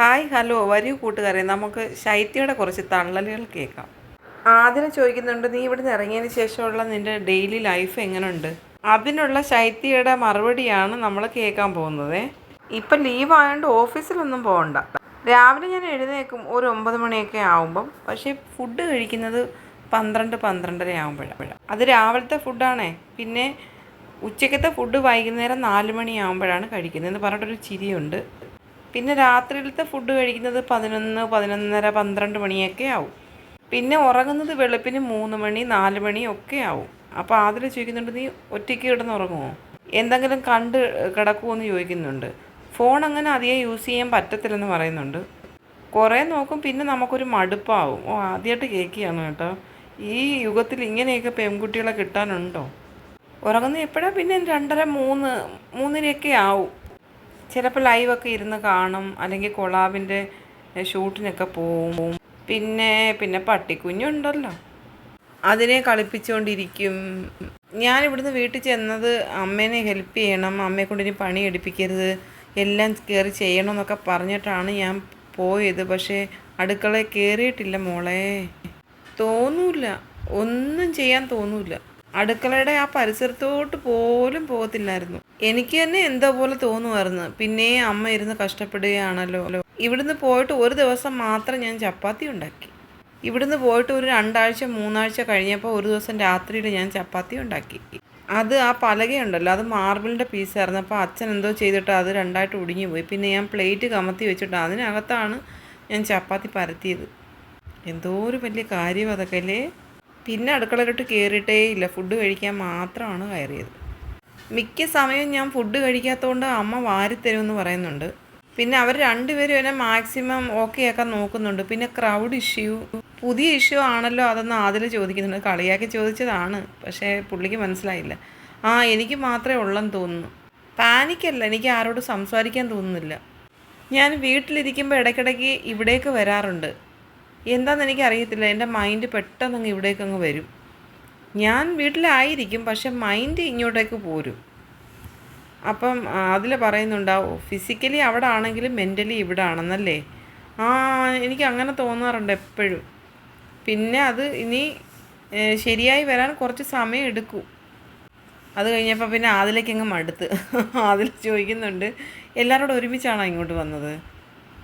Hi hello വരൂ കൂട്ടുകാരെ. നമുക്ക് ശൈത്യയുടെ കുറച്ച് തള്ളലുകൾ കേൾക്കാം. ആദ്യം ചോദിക്കുന്നുണ്ട് നീ ഇവിടുന്ന് ഇറങ്ങിയതിന് ശേഷമുള്ള നിന്റെ ഡെയിലി ലൈഫ് എങ്ങനെയുണ്ട് അതിനുള്ള ശൈത്യയുടെ മറുപടിയാണ് നമ്മൾ കേൾക്കാൻ പോകുന്നത്. ഇപ്പം ലീവ് ആയതുകൊണ്ട് ഓഫീസിലൊന്നും പോകണ്ട രാവിലെ ഞാൻ എഴുന്നേക്കും ഒരു ഒമ്പത് മണിയൊക്കെ ആകുമ്പം പക്ഷേ ഫുഡ് കഴിക്കുന്നത് പന്ത്രണ്ട് പന്ത്രണ്ടര ആകുമ്പോഴാണ് അത് രാവിലത്തെ ഫുഡാണേ പിന്നെ ഉച്ചക്കത്തെ ഫുഡ് വൈകുന്നേരം നാല് മണിയാകുമ്പോഴാണ് കഴിക്കുന്നത് എന്ന് പറഞ്ഞിട്ടൊരു ചിരിയുണ്ട്. പിന്നെ രാത്രിയിലത്തെ ഫുഡ് കഴിക്കുന്നത് പതിനൊന്ന് പതിനൊന്നര പന്ത്രണ്ട് മണിയൊക്കെ ആവും. പിന്നെ ഉറങ്ങുന്നത് വെളുപ്പിന് മൂന്ന് മണി നാല് മണി ഒക്കെ ആവും. അപ്പോൾ ആതിൽ ചോദിക്കുന്നുണ്ട് നീ ഒറ്റയ്ക്ക് കിടന്ന് ഉറങ്ങുമോ എന്തെങ്കിലും കണ്ട് കിടക്കുമോ എന്ന് ചോദിക്കുന്നുണ്ട്. ഫോൺ അങ്ങനെ അധികം യൂസ് ചെയ്യാൻ പറ്റത്തില്ലെന്ന് പറയുന്നുണ്ട്. കുറേ നോക്കും പിന്നെ നമുക്കൊരു മടുപ്പാവും. ഓ ആദ്യമായിട്ട് കേൾക്കുകയാണ് കേട്ടോ. ഈ യുഗത്തിൽ ഇങ്ങനെയൊക്കെ പെൺകുട്ടികളെ കിട്ടാനുണ്ടോ? ഉറങ്ങുന്നത് എപ്പോഴാണ് പിന്നെ രണ്ടര മൂന്ന് മൂന്നരയൊക്കെ ആവും. ചിലപ്പോൾ ലൈവൊക്കെ ഇരുന്ന് കാണും അല്ലെങ്കിൽ കൊളാബിന്റെ ഷൂട്ടിനൊക്കെ പോവും. പിന്നെ പിന്നെ പട്ടിക്കുഞ്ഞുണ്ടല്ലോ. അതിനെ കളിപ്പിച്ചുകൊണ്ടിരിക്കും ഞാൻ ഇവിടുന്ന് വീട്ടിൽ ചെന്നത് അമ്മേനെ ഹെൽപ്പ് ചെയ്യണം അമ്മയെ കൊണ്ട് ഇനി പണി എടുപ്പിക്കരുത് എല്ലാം കയറി ചെയ്യണം എന്നൊക്കെ പറഞ്ഞിട്ടാണ് ഞാൻ പോയത്. പക്ഷേ അടുക്കളയിൽ കയറിയിട്ടില്ല മോളെ. തോന്നൂല ഒന്നും ചെയ്യാൻ തോന്നൂല അടുക്കളയുടെ ആ പരിസരത്തോട്ട് പോലും പോകത്തില്ലായിരുന്നു. എനിക്ക് തന്നെ എന്തോ പോലെ തോന്നുമായിരുന്നു. പിന്നെ അമ്മ ഇരുന്ന് കഷ്ടപ്പെടുകയാണല്ലോ. ഇവിടുന്ന് പോയിട്ട് ഒരു ദിവസം മാത്രം ഞാൻ ചപ്പാത്തി ഉണ്ടാക്കി. ഇവിടുന്ന് പോയിട്ട് ഒരു രണ്ടാഴ്ച മൂന്നാഴ്ച കഴിഞ്ഞപ്പോൾ ഒരു ദിവസം രാത്രിയിൽ ഞാൻ ചപ്പാത്തി ഉണ്ടാക്കി. അത് ആ പലകയുണ്ടല്ലോ അത് മാർബിളിന്റെ പീസായിരുന്നു. അപ്പോൾ അച്ഛൻ എന്തോ ചെയ്തിട്ട് അത് രണ്ടായിട്ട് ഒടിഞ്ഞു പോയി. പിന്നെ ഞാൻ പ്ലേറ്റ് കമത്തി വെച്ചിട്ട് അതിനകത്താണ് ഞാൻ ചപ്പാത്തി പരത്തിയത്. എന്തോ ഒരു വലിയ കാര്യം അതൊക്കെ അല്ലേ? പിന്നെ അടുക്കളയിലോട്ട് കയറിയിട്ടേ ഇല്ല. ഫുഡ് കഴിക്കാൻ മാത്രമാണ് കയറിയത്. മിക്ക സമയവും ഞാൻ ഫുഡ് കഴിക്കാത്തതുകൊണ്ട് അമ്മ വാരിത്തരുമെന്ന് പറയുന്നുണ്ട്. പിന്നെ അവർ രണ്ടുപേരും എന്നെ മാക്സിമം ഓക്കെ ആക്കാൻ നോക്കുന്നുണ്ട്. പിന്നെ ക്രൗഡ് ഇഷ്യൂ പുതിയ ഇഷ്യൂ ആണല്ലോ അതെന്ന് ആദ്യം ചോദിക്കുന്നുണ്ട്. കളിയാക്കി ചോദിച്ചതാണ്. പക്ഷേ പുള്ളിക്ക് മനസ്സിലായില്ല. ആ എനിക്ക് മാത്രമേ ഉള്ളെന്ന് തോന്നുന്നു. പാനിക്കല്ല എനിക്ക് ആരോടും സംസാരിക്കാൻ തോന്നുന്നില്ല. ഞാൻ വീട്ടിലിരിക്കുമ്പോൾ ഇടയ്ക്കിടയ്ക്ക് ഇവിടേക്ക് വരാറുണ്ട്. എന്താണെന്ന് എനിക്കറിയത്തില്ല. എന്റെ മൈൻഡ് പെട്ടെന്ന് അങ്ങ് ഇവിടേക്ക് അങ്ങ് വരും. ഞാൻ വീട്ടിലായിരിക്കും പക്ഷെ മൈൻഡ് ഇങ്ങോട്ടേക്ക് പോരും. അപ്പം അതിൽ പറയുന്നുണ്ടാവും ഫിസിക്കലി അവിടെ ആണെങ്കിലും മെന്റലി ഇവിടെ ആണെന്നല്ലേ ആ എനിക്ക് അങ്ങനെ തോന്നാറുണ്ട് എപ്പോഴും. പിന്നെ അത് ഇനി ശരിയായി വരാൻ കുറച്ച് സമയം എടുക്കും. അത് കഴിഞ്ഞപ്പോൾ പിന്നെ അതിലേക്ക് അങ്ങ് മടുത്ത്. അതിൽ ചോദിക്കുന്നുണ്ട് എല്ലാവരോടും ഒരുമിച്ചാണോ ഇങ്ങോട്ട് വന്നത്?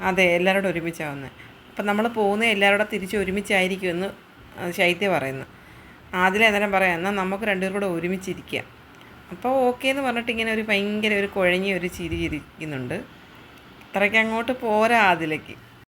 അതെ എല്ലാവരോടും ഒരുമിച്ചാണ് വന്നത് അപ്പം നമ്മൾ പോകുന്ന എല്ലാവരോടും തിരിച്ച് ഒരുമിച്ചായിരിക്കുമെന്ന് ശൈത്യ പറയുന്നു. ആദ്യം അന്നേരം പറയാം എന്നാൽ നമുക്ക് രണ്ടുപേരും കൂടെ ഒരുമിച്ചിരിക്കാം. അപ്പോൾ ഓക്കെ എന്ന് പറഞ്ഞിട്ട് ഇങ്ങനെ ഒരു ഭയങ്കര ഒരു കുഴഞ്ഞ ഒരു ചിരി ചിരിക്കുന്നുണ്ട്. അത്രയ്ക്ക് അങ്ങോട്ട് പോരാ അതിലേക്ക്